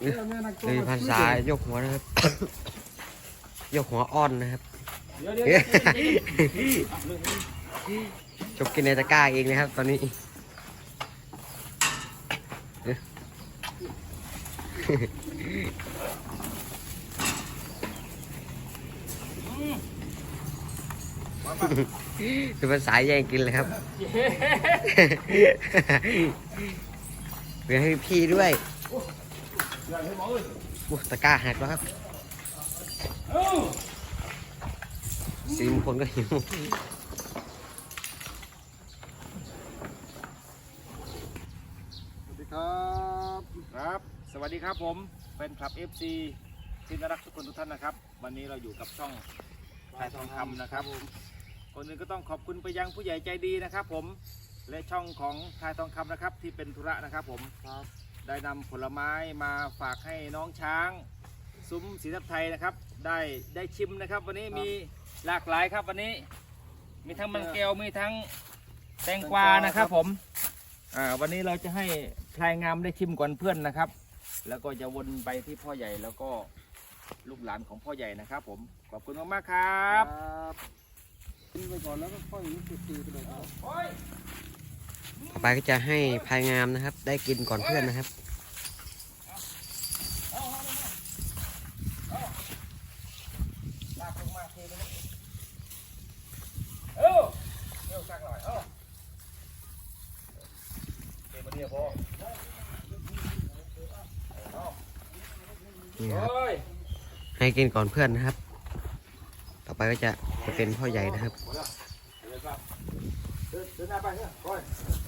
มีภาษายยกหัวนะครับ ยกหัวอ้อนนะครับจบกินในตะกร้าเองนะครับ ตอนนี้คือภาษาแย่งกินเลยครับเรียนให้พี่ด้วย โอ้ตะกร้าหักแล้วครับเอ้าสีมงคลก็หิวสวัสดีครับครับ สวัสดีครับผมแฟนคลับ FC ที่น่ารักทุกคนทุกท่านนะครับ วันนี้เราอยู่กับช่องพายทองคำนะครับคนอื่นก็ต้องขอบคุณไปยังผู้ใหญ่ใจดีนะครับ ผมและช่องของพายทองคำนะครับที่เป็นธุระนะครับผมครับ ได้นำผลไม้มาฝากให้น้องช้าง ซุ้มศรีทับไทยนะครับ ได้ได้ชิมนะครับ วันนี้มีหลากหลายครับวันนี้ มีทั้งมันแก้วมีทั้งแตงกวานะครับผมอ่าวันนี้เราจะให้พลายงามได้ชิมก่อนเพื่อนนะครับ แล้วก็จะวนไปที่พ่อใหญ่แล้วก็ลูกหลานของพ่อใหญ่นะครับ ผมขอบคุณมากๆครับ ครับกินไปก่อนแล้วก็ค่อยนิดตีไปเลยครับ ต่อไปก็จะให้พายงามนะครับ ได้กินก่อนเพื่อนนะครับลากลงมาเทเลยนะเอ้าเร็วสักหน่อยเอ้าเทมาเดียวพอนี่ครับโอ้ยให้กินก่อนเพื่อนนะครับ ต่อไปก็จะจะเป็นพ่อใหญ่นะครับหมดแล้วเดินครับเดินเดินหน้าไปเนี่ยโอ้ยเดิ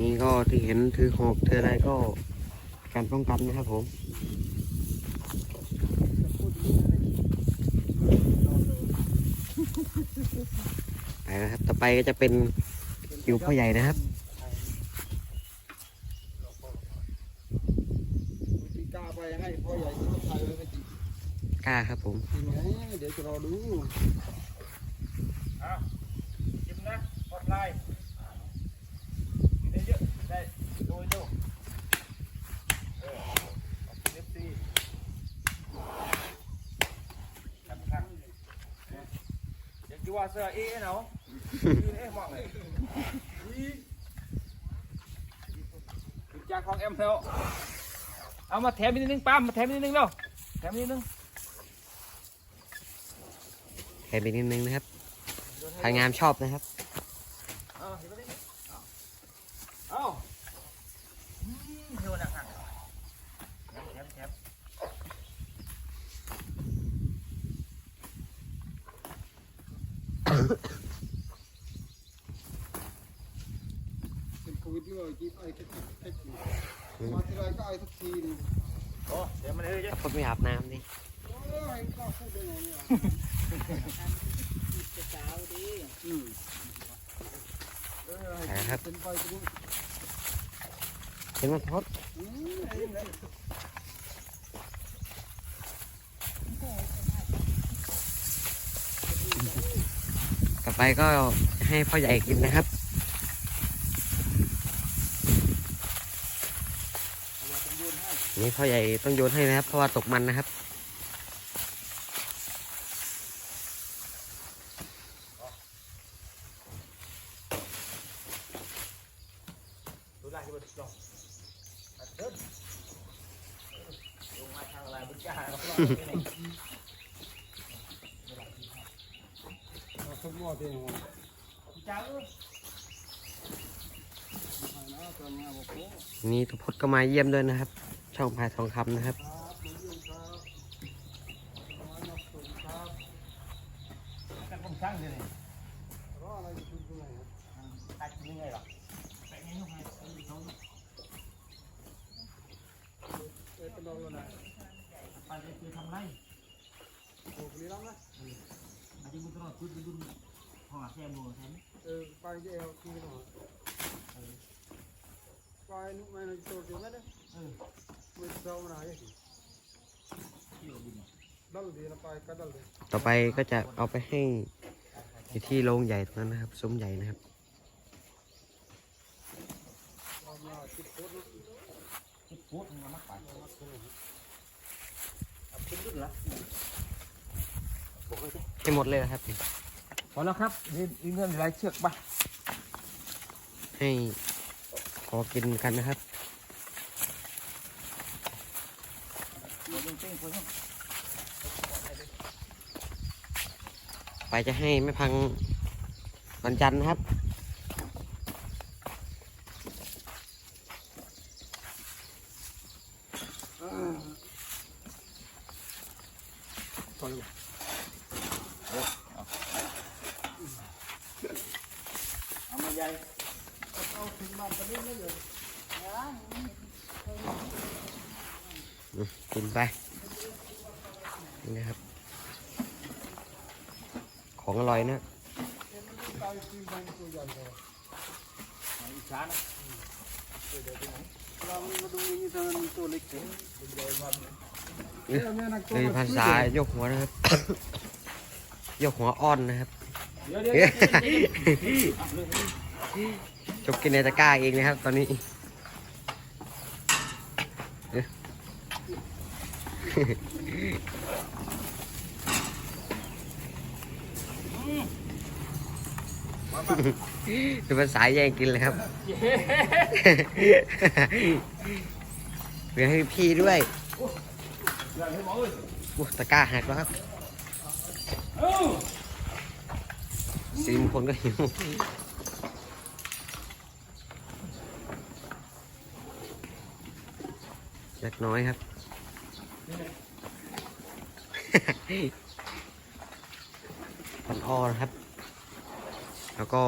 นี่ก็ที่เห็นถือหอกถืออะไรก็การป้องกันนะครับผมไปนะครับ ต่อไปก็จะเป็นคิวพ่อใหญ่นะครับกล้าครับผม เดี๋ยวจะรอดู เอ้าจิ้มนะกดไลค์กินได้เยอะได้ดูดูเออขอบคุณ FC ครับครับเนี่ยเดี๋ยวจะว่าเสื้อเอ๊ะเนาะยืนเอ๊ะมองเลยอีกินจากของเอ็มแล้วเอามาแถมนิดนึงปั๊มมาแถมนิดนึงเร็วแถมนิดนึงแค่ไปนิดนึงนะครับพายงามชอบนะครับ เอาเห็นไหมเนี่ยเอาเอา อืมเทวนาหักแถมแถมแถมเป็นโควิดด้วยกินไอ้ทุกทีมาทีไรก็ไอ้ทุกทีนึงโอ้เดี๋ยวมันเลยจ้ะคนไม่อาบน้ำนี่โอ้ยก็พูดได้ไงเนี่ยอืมเออให้เป็นไปตรงนี้ เห็นมันทดอืมไอ้นี่ต่อไปก็ให้พ่อใหญ่กินนะครับนี่พ่อใหญ่ต้องโยนให้นะครับ เพราะว่าตกมันนะครับ ดูได้ที่มันลองเดินลงมาทางอะไรบุญจ้าครับลองนี่ เอาสักหม้อเดียว บุญจ้าเออ ให้นะตอนนี้บอกโอ้ นี่ทุพจน์ก็มาเยี่ยมด้วยนะครับ ช่องพายทองคำนะครับเรามาส่งครับกันผมช่างเลยรออะไรอยู่ตรงไหนครับตัดยังไงหรอแปะยังไงเอาอยู่ตรงนี้เออเป็นรอแล้วนะ ไปเลยคือทำไรโอ้คนนี้รับนะอาจจะมุดตลอดคุยไปดูห้องอาแซมดูใช่ไหมเออไปจะเอาทีหน่อยไปนุ๊กไม่ในตัวเดียวไม่ได้เออไม่เจ้ามันอะไรที่เราบินดัลดีนะไปก็ดัลดีต่อไปก็จะเอาไปให้ที่โรงใหญ่ตรงนั้นนะครับซุ้มใหญ่นะครับความยากพูดมามักไปเอาขึ้นรุ่นละให้หมดเลยนะครับพอแล้วครับนี่นี่เงื่อนไรเชือกปะให้พอกินกันนะครับไปจะให้แม่พังวันจันทร์นะครับ เอามาใหญ่อืมกินไป นี่นะครับ ของอร่อยนะอีสานนะเรามาดูนี่เธอมีตัวเล็กเองใหญ่มากเลย เนี่ยนักตัวคือภาษายกหัวนะครับ ยกหัวอ้อนนะครับเดี๋ยวเดี๋ยวเดี๋ยวเดี๋ยวจบกินในตะกร้าเองนะครับ ตอนนี้คือภาษาแย่งกินเลยครับเหลือให้พี่ด้วยเดี๋ยวให้หม อู้ตะกร้าหักแล้วครับสิมคนก็หิวเล็กน้อยครับ พันอ้อนะครับ แล้วก็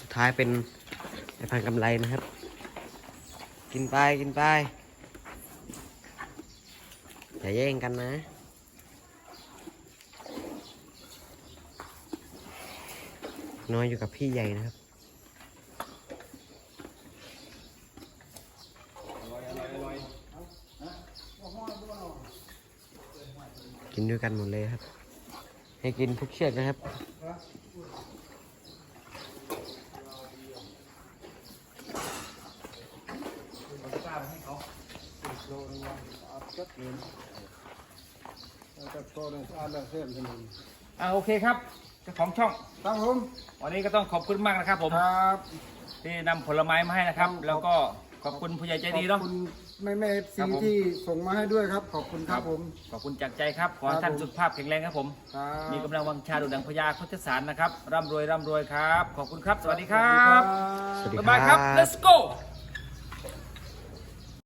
สุดท้ายเป็นไอพันกำไรนะครับ กินไปกินไป อย่าแย่งกันนะ น้อยอยู่กับพี่ใหญ่นะครับกินด้วยกันหมดเลยครับ ให้กินทุกเชือกนะครับโลนึงว่าอัด จัดเลยแล้วก็โตเลยอัดแล้วเส้นถนนอ่าโอเคครับเจ้าของช่อง ครับผม วันนี้ก็ต้องขอบคุณมากนะครับ ผมครับที่นำผลไม้มาให้นะครับ แล้วก็ขอบคุณผู้ใหญ่ใจดีเนาะขอบคุณแม่แม่ครัซีบผม ที่ส่งมาให้ด้วยครับ ขอบคุณครับผม ขอบคุณจากใจครับ ขอให้ครับท่านผม สุขภาพแข็งแรงครับผม ครับ มีกำลังวังชาดุดังพญาโคชสารนะครับร่ำรวยร่ำรวยครับ ขอบคุณครับ สวัสดีครัสวัสดีบครับสวัสดีบ๊ายบายครับ let's go